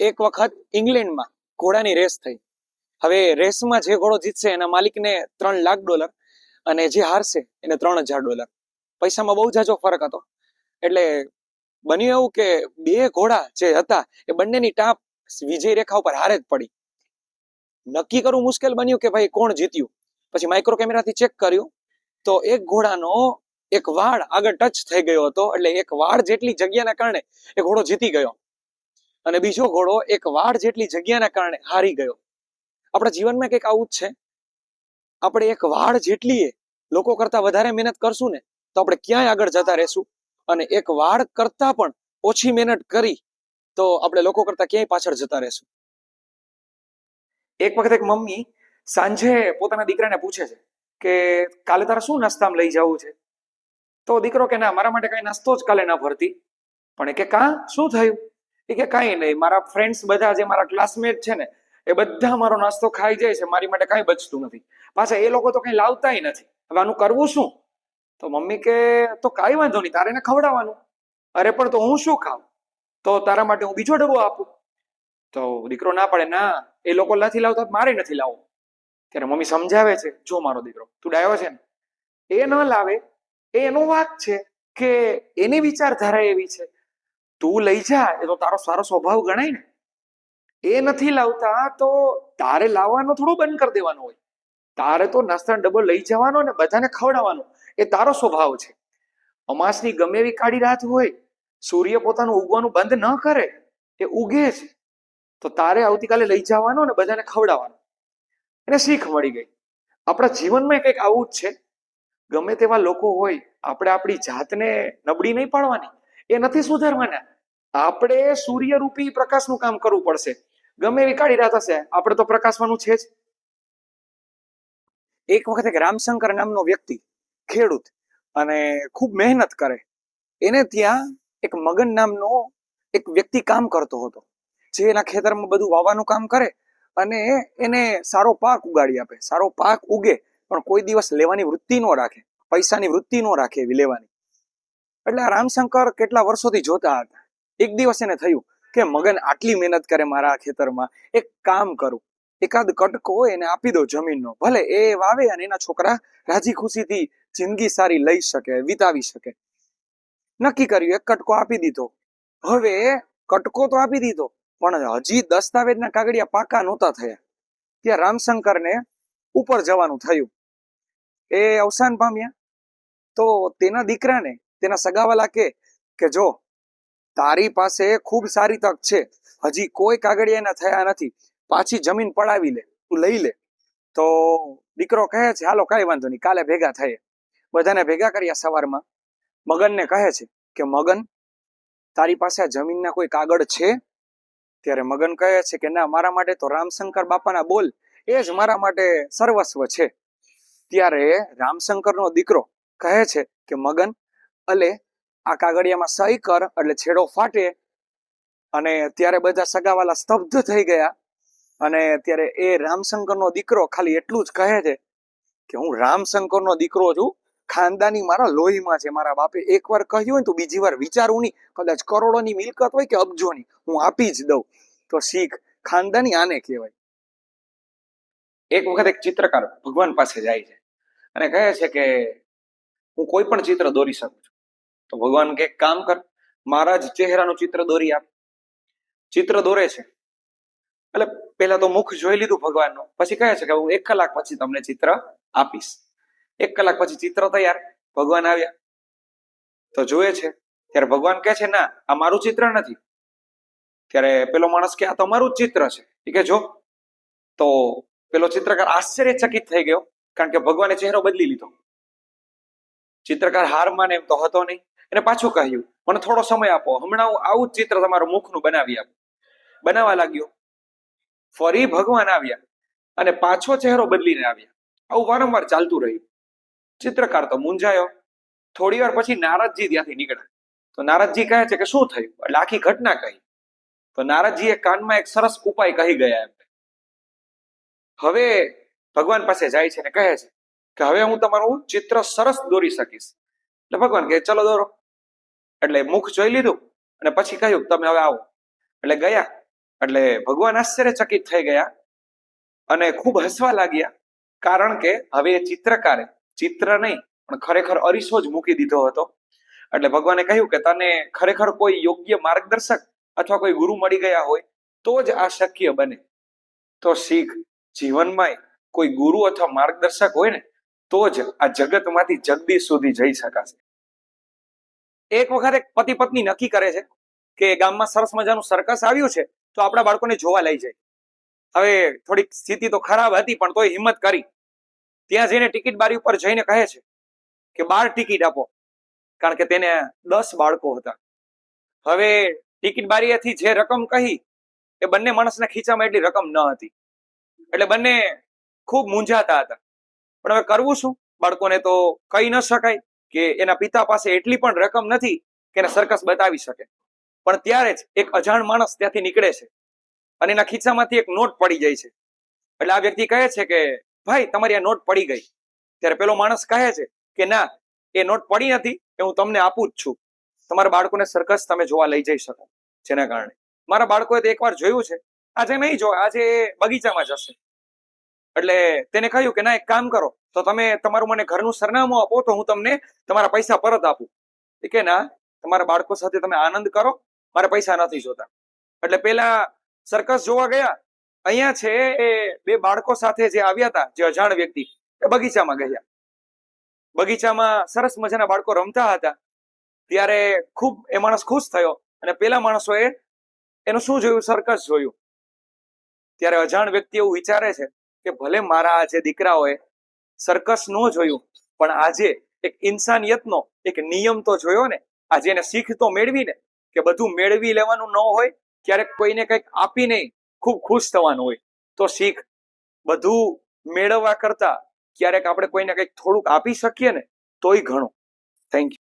એક વખત ઇંગ્લેન્ડમાં ઘોડાની રેસ થઈ. હવે રેસમાં જે ઘોડો જીતશે એના માલિકને ત્રણ લાખ ડોલર અને જે હારશે એને ત્રણ હજાર ડોલર. પૈસામાં બહુ જાજો ફરક હતો. એટલે બન્યું એવું કે બે ઘોડા જે હતા એ બંનેની ટાપ વિજય રેખા ઉપર હારે જ પડી. નક્કી કરવું મુશ્કેલ બન્યું કે ભાઈ કોણ જીત્યું? પછી માઇક્રો કેમેરાથી ચેક કર્યું તો એક ઘોડાનો એક વાળ આગળ ટચ થઈ ગયો હતો. એટલે એક વાળ જેટલી જગ્યાના કારણે એ ઘોડો જીતી ગયો. અને બીજો ઘોડો એક વાડ જેટલી જગ્યાના કારણે હારી ગયો. આપણા જીવનમાં કંઈક આવું જ છે. આપણે એક વાળ જેટલી લોકો કરતા વધારે મહેનત કરશું ને, તો આપણે ક્યાંય આગળ જતા રહેશું? અને એક વાળ કરતા પણ ઓછી મહેનત કરી, તો આપણે લોકો કરતા ક્યાંય પાછળ જતા રહેશું? એક વખત એક મમ્મી સાંજે પોતાના દીકરાને પૂછે છે કે, કાલે તારે શું નાસ્તામાં લઈ જવું છે? તો દીકરો કે, ના, મારા માટે કઈ નાસ્તો જ કાલે ના ભરતી. પણ કે, કા? શું થયું? એ કે કાંઈ નહીં, મારા ફ્રેન્ડ્સ બધા જે મારા ક્લાસમેટ છે ને, એ બધા મારો નાસ્તો ખાઈ જાય છે, મારી માટે કાંઈ બચતું નથી. પાછા એ લોકો તો કઈ લાવતાય નથી. હવે આનું કરવું શું? તો મમ્મી કે, તો કાંઈ વાંધો નહીં, તારે ખવડાવવાનું. અરે, પણ તો હું શું ખાઉં? તો તારા માટે હું બીજો ડબ્બો આપું. તો દીકરો ના પડે, ના, એ લોકો નથી લાવતા, મારે નથી લાવવું. ત્યારે મમ્મી સમજાવે છે, જો મારો દીકરો, તું ડાયો છે ને, એ ન લાવે એ એનો વાક છે કે એની વિચારધારા એવી છે તું લઈ જા એ તો તારો સારો સ્વભાવ ગણાય ને. એ નથી લાવતા તો તારે લાવવાનો થોડું બંધ કરી દેવાનો હોય. તારે તો નાસ્તાનો ડબ્બો લઈ જવાનો ને બધાને ખવડાવવાનો. એ તારો સ્વભાવ છે. અમાસની ગમે એવી કાળી રાત હોય સૂર્ય પોતાનું ઉગવાનું બંધ ન કરે એ ઉગે છે તો તારે આવતીકાલે લઈ જવાનો ને બધાને ખવડાવવાનો. એને શીખ મળી ગઈ. આપણા જીવનમાં કંઈક આવું જ છે. ગમે તેવા લોકો હોય આપણે આપણી જાતને નબળી નહીં પાડવાની. એ નથી સુધારવાના. આપણે સૂર્યરૂપી પ્રકાશનું કામ કરવું પડશે. ગમે એવી કાઢી રાત હશે, આપણે તો પ્રકાશવાનું છે જ. એક વખત એક રામશંકર નામનો વ્યક્તિ, ખેડૂત, અને ખૂબ મહેનત કરે, એને ત્યાં એક મગન નામનો એક વ્યક્તિ કામ કરતો હતો. જે એના ખેતરમાં બધું વાવવાનું કામ કરે, અને એને સારો પાક ઉગાડી આપે. સારો પાક ઉગે, પણ કોઈ દિવસ લેવાની વૃત્તિ ન રાખે. પૈસાની વૃત્તિ ન રાખે એવી લેવાની. એટલે રામશંકર કેટલા વર્ષોથી જોતા હતા. એક દિવસ એને થયું કે મગન આટલી મહેનત કરે મારા ખેતરમાં. એક કામ કરું. એકાદ કટકો એને આપી દો જમીનનો. ભલે એ વાવે અને એના છોકરા રાજી ખુશીથી જિંદગી સારી લઈ શકે, વિતાવી શકે. નક્કી કર્યું, એક કટકો આપી દીધો. હવે કટકો તો આપી દીધો, પણ હજી દસ્તાવેજના કાગળિયા પાકા નહોતા થયા. ત્યાં રામશંકરને ઉપર જવાનું થયું. એ અવસાન પામ્યા. તો તેના દીકરાને તેના સગાવાલા કે કે જો તારી પાસે ખૂબ સારી તક છે, હજી કોઈ કાગળિયા થયા નથી, પાછી જમીન પડાવી લે, તું લઈ લે. તો દીકરો કહે છે, હાલો, કાંઈ વાંધો નહીં, કાલે ભેગા થઈએ. બધાને ભેગા કર્યા સવારમાં. મગનને કહે છે કે, મગન, તારી પાસે આ જમીનના કોઈ કાગળ છે? ત્યારે મગન કહે છે કે, ના, મારા માટે તો રામશંકર બાપાના બોલ, એ જ મારા માટે સર્વસ્વ છે. ત્યારે રામશંકરનો દીકરો કહે છે કે, મગન અલે, આ કાગળિયામાં સહી કર એટલે છેડો ફાટે. અને ત્યારે બધા સગાવાલા સ્તબ્ધ થઈ ગયા. અને ત્યારે એ રામશંકરનો દીકરો ખાલી એટલું જ કહે છે કે હું રામશંકરનો દીકરો છું, ખાનદાની મારા લોહીમાં છે. મારા બાપે એકવાર કહ્યું હોય તો બીજી વાર વિચારવું નહીં. કદાચ કરોડોની મિલકત હોય કે અબજોની, હું આપી જ દઉં. તો શીખ ખાનદાની આને કહેવાય. એક વખત એક ચિત્રકાર ભગવાન પાસે જાય છે અને કહે છે કે હું કોઈ પણ ચિત્ર દોરી શકું. તો ભગવાન કે કામ કર મારા જ ચહેરાનું ચિત્ર દોરી આપ. ચિત્ર દોરે છે. એટલે પહેલા તો મુખ જોઈ લીધું ભગવાનનું, પછી કહે છે કે હું એક કલાક પછી તમને ચિત્ર આપીશ. એક કલાક પછી ચિત્ર તૈયાર, ભગવાન આવ્યા. તો જોયે છે, ત્યારે ભગવાન કહે છે, ના, આ મારું ચિત્ર નથી. ત્યારે પેલો માણસ કે, આ તમારું જ ચિત્ર છે. એ કે જો. તો પેલો ચિત્રકાર આશ્ચર્યચકિત થઈ ગયો, કારણ કે ભગવાને ચહેરો બદલી લીધો. ચિત્રકાર હાર માને એમ તો હતો નહીં. એને પાછું કહ્યું, મને થોડો સમય આપો. હમણાં હું આવું જ ચિત્ર તમારું મુખનું બનાવી આપું. બનાવવા લાગ્યો. ફરી ભગવાન આવ્યા અને પાછો ચહેરો બદલીને આવ્યા. આવું વારંવાર ચાલતું રહ્યું. ચિત્રકાર તો મૂંઝાયો. થોડી વાર પછી નારદજી ત્યાંથી નીકળ્યા. તો નારદજી કહે છે કે શું થયું? એટલે આખી ઘટના કહી. તો નારદજીએ કાનમાં એક સરસ ઉપાય કહી ગયા એમને હવે ભગવાન પાસે જાય છે ને કહે છે કે હવે હું તમારું ચિત્ર સરસ દોરી શકીશ. એટલે ભગવાન કહે, ચલો દોરો. એટલે મુખ જોઈ લીધું અને પછી કહ્યું, તમે હવે આવો. એટલે ગયા. એટલે ભગવાન આશ્ચર્યચકિત થઈ ગયા અને ખૂબ હસવા લાગ્યા. કારણ કે હવે એ ચિત્રકારે, ચિત્ર નહીં, પણ ખરેખર અરીસો જ મૂકી દીધો હતો. એટલે ભગવાને કહ્યું કે, તને ખરેખર કોઈ યોગ્ય માર્ગદર્શક અથવા કોઈ ગુરુ મળી ગયા હોય, તો જ આ શક્ય બને. તો શીખ જીવનમાં કોઈ ગુરુ અથવા માર્ગદર્શક હોય ને, તો જ આ જગતમાંથી જગદીશ સુધી જઈ શકાશે. એક વખત એક પતિ પત્ની નક્કી કરે છે કે ગામમાં સરસ મજાનું સર્કસ આવ્યું છે, તો આપણા બાળકોને જોવા લઈ જાય. હવે થોડીક સ્થિતિ તો ખરાબ હતી, પણ તોય હિંમત કરી. ત્યાં જઈને ટિકિટ બારી ઉપર જઈને કહે છે કે, બાર ટિકિટ આપો. કારણ કે તેને દસ બાળકો હતા. હવે ટિકિટ બારીએથી જે રકમ કહી, એ બંને માણસના ખીચામાં એટલી રકમ ન હતી. એટલે બંને ખૂબ મૂંઝાતા હતા. પણ હવે કરવું શું? બાળકોને તો કહી ન શકાય. કે એના પિતા પાસે એટલી પણ રકમ નથી કે એને સર્કસ બતાવી શકે. પણ ત્યારે જ એક અજાણ માણસ ત્યાંથી નીકળે છે અને એના ખિસ્સામાંથી એક નોટ પડી જાય છે. એટલે આ વ્યક્તિ કહે છે કે, ભાઈ, તમારી આ નોટ પડી ગઈ. ત્યારે પેલો માણસ કહે છે કે, ના, એ નોટ પડી નથી, એ હું તમને આપું જ છું. તમારા બાળકોને સર્કસ તમે જોવા લઈ જઈ શકો. જેના કારણે. મારા બાળકોએ તો એકવાર જોયું છે. આજે નહીં જો આજે બગીચામાં જશે. એટલે તેને કહ્યું કે, ના, એક કામ કરો. તો તમે તમારું મને ઘરનું સરનામું આપો તો હું તમને તમારા પૈસા પરત આપું. કે ના? તમારા બાળકો સાથે તમે આનંદ કરો. મારે પૈસા નથી જોતા. એટલે પેલા સર્કસ જોવા ગયા. અહીંયા છે એ બે બાળકો સાથે જે આવ્યા હતા, જે અજાણ વ્યક્તિ, એ બગીચામાં ગયા. બગીચામાં સરસ મજાના બાળકો રમતા હતા. ત્યારે ખૂબ એ માણસ ખુશ થયો અને પેલા માણસોએ એનું શું જોયું? સર્કસ જોયું. ત્યારે અજાણ વ્યક્તિ એવું વિચારે છે કે ભલે મારા આ જે દીકરાઓએ સર્કસ નો જોયું. પણ આજે એક ઇન્સાનિયતનો એક નિયમ તો જોયો ને. આજે એને શીખ તો મેળવી ને કે બધું મેળવી લેવાનું ન હોય, ક્યારેક કોઈને કંઈક આપીને ખૂબ ખુશ થવાનું હોય. તો શીખ બધું મેળવવા કરતા ક્યારેક આપણે કોઈને કંઈક થોડુંક આપી શકીએ ને, તોય ઘણું. Thank you